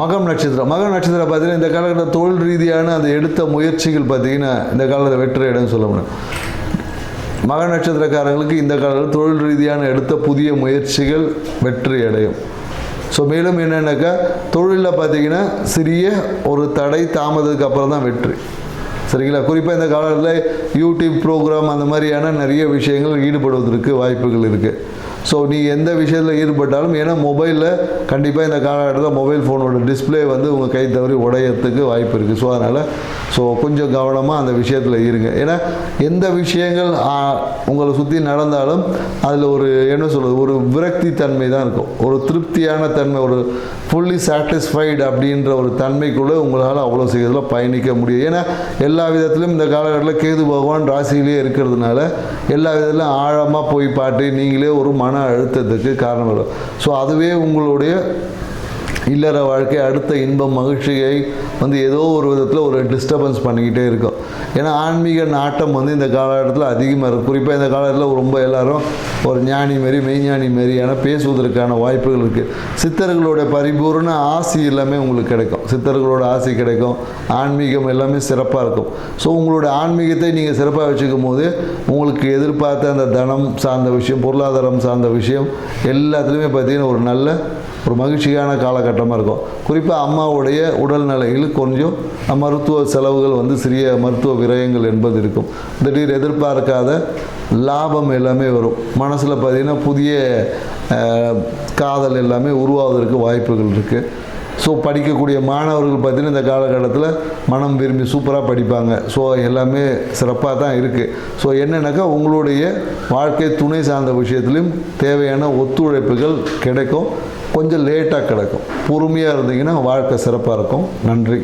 மகம் நட்சத்திரம். மகம் நட்சத்திரம் பார்த்தீங்கன்னா இந்த காலகட்ட தொழில் ரீதியான அந்த எடுத்த முயற்சிகள் பார்த்தீங்கன்னா இந்த காலத்தில் வெற்றி இடம்னு சொல்ல முடியும். மக நட்சத்திரக்காரங்களுக்கு இந்த காலத்தில் தொழில் ரீதியான எடுத்த புதிய முயற்சிகள் வெற்றி அடையும். ஸோ மேலும் என்னென்னாக்கா தொழிலில் பார்த்தீங்கன்னா சிறிய ஒரு தடை தாமதத்துக்கு அப்புறம் தான் வெற்றி. சரிங்களா? குறிப்பாக இந்த காலத்தில் யூடியூப் ப்ரோக்ராம் அந்த மாதிரியான நிறைய விஷயங்கள் ஈடுபடுவதற்கு வாய்ப்புகள் இருக்குது ஸோ நீ எந்த விஷயத்தில் ஈடுபட்டாலும் ஏன்னா மொபைலில் கண்டிப்பாக இந்த காலகட்டத்தில் மொபைல் ஃபோனோட டிஸ்ப்ளே வந்து உங்கள் கை தவறி உடையறதுக்கு வாய்ப்பு இருக்குது ஸோ அதனால் ஸோ கொஞ்சம் கவனமாக அந்த விஷயத்தில் இருங்க. ஏன்னா எந்த விஷயங்கள் உங்களை சுற்றி நடந்தாலும் அதில் ஒரு என்ன சொல்கிறது ஒரு விரக்தி தன்மை தான் இருக்கும். ஒரு திருப்தியான தன்மை ஒரு ஃபுல்லி சாட்டிஸ்ஃபைடு அப்படின்ற ஒரு தன்மைக்குள்ளே உங்களால் அவ்வளோ சீக்கிரத்தில் பயணிக்க முடியும். ஏன்னா எல்லா விதத்திலும் இந்த காலகட்டத்தில் கேது பகவான் ராசியிலே இருக்கிறதுனால எல்லா விதத்திலும் ஆழமாக போய் பாட்டு நீங்களே ஒரு மன அழுத்தத்துக்கு காரணம் வரும். ஸோ அதுவே உங்களுடைய இல்லற வாழ்க்கை அடுத்த இன்பம் மகிழ்ச்சியை வந்து ஏதோ ஒரு விதத்தில் ஒரு டிஸ்டர்பன்ஸ் பண்ணிக்கிட்டே இருக்கும். ஏன்னா ஆன்மீக நாட்டம் வந்து இந்த காலகட்டத்தில் அதிகமாக இருக்கும் குறிப்பாக இந்த காலகட்டத்தில் ரொம்ப எல்லாரும் ஒரு ஞானி மாரி மெய்ஞானி மாரியான பேசுவதற்கான வாய்ப்புகள் இருக்குது சித்தர்களோட பரிபூர்ண ஆசி எல்லாமே உங்களுக்கு கிடைக்கும். சித்தர்களோட ஆசி கிடைக்கும். ஆன்மீகம் எல்லாமே சிறப்பாக இருக்கும். ஸோ உங்களோட ஆன்மீகத்தை நீங்கள் சிறப்பாக வச்சுக்கும் போது உங்களுக்கு எதிர்பார்த்த அந்த தனம் சார்ந்த விஷயம் பொருளாதாரம் சார்ந்த விஷயம் எல்லாத்துலேயுமே பார்த்தீங்கன்னா ஒரு நல்ல ஒரு மகிழ்ச்சியான காலகட்டமாக இருக்கும் குறிப்பாக அம்மாவுடைய உடல்நிலையில் கொஞ்சம் மருத்துவ செலவுகள் வந்து சிறிய மருத்துவ விரயங்கள் என்பது இருக்கும். திடீர் எதிர்பார்க்காத லாபம் எல்லாமே வரும். மனசில் பார்த்தீங்கன்னா புதிய காதல் எல்லாமே உருவாவதற்கு வாய்ப்புகள் இருக்குது ஸோ படிக்கக்கூடிய மாணவர்கள் பார்த்தீங்கன்னா இந்த காலகட்டத்தில் மனம் விரும்பி சூப்பராக படிப்பாங்க. ஸோ எல்லாமே சிறப்பாக தான் இருக்குது ஸோ என்னென்னாக்கா உங்களுடைய வாழ்க்கை துணை சார்ந்த விஷயத்துலையும் தேவையான ஒத்துழைப்புகள் கிடைக்கும். கொஞ்சம் லேட்டாக கிடைக்கும். பொறுமையாக இருந்தீங்கன்னா வாழ்க்கை சிறப்பாக இருக்கும். நன்றி.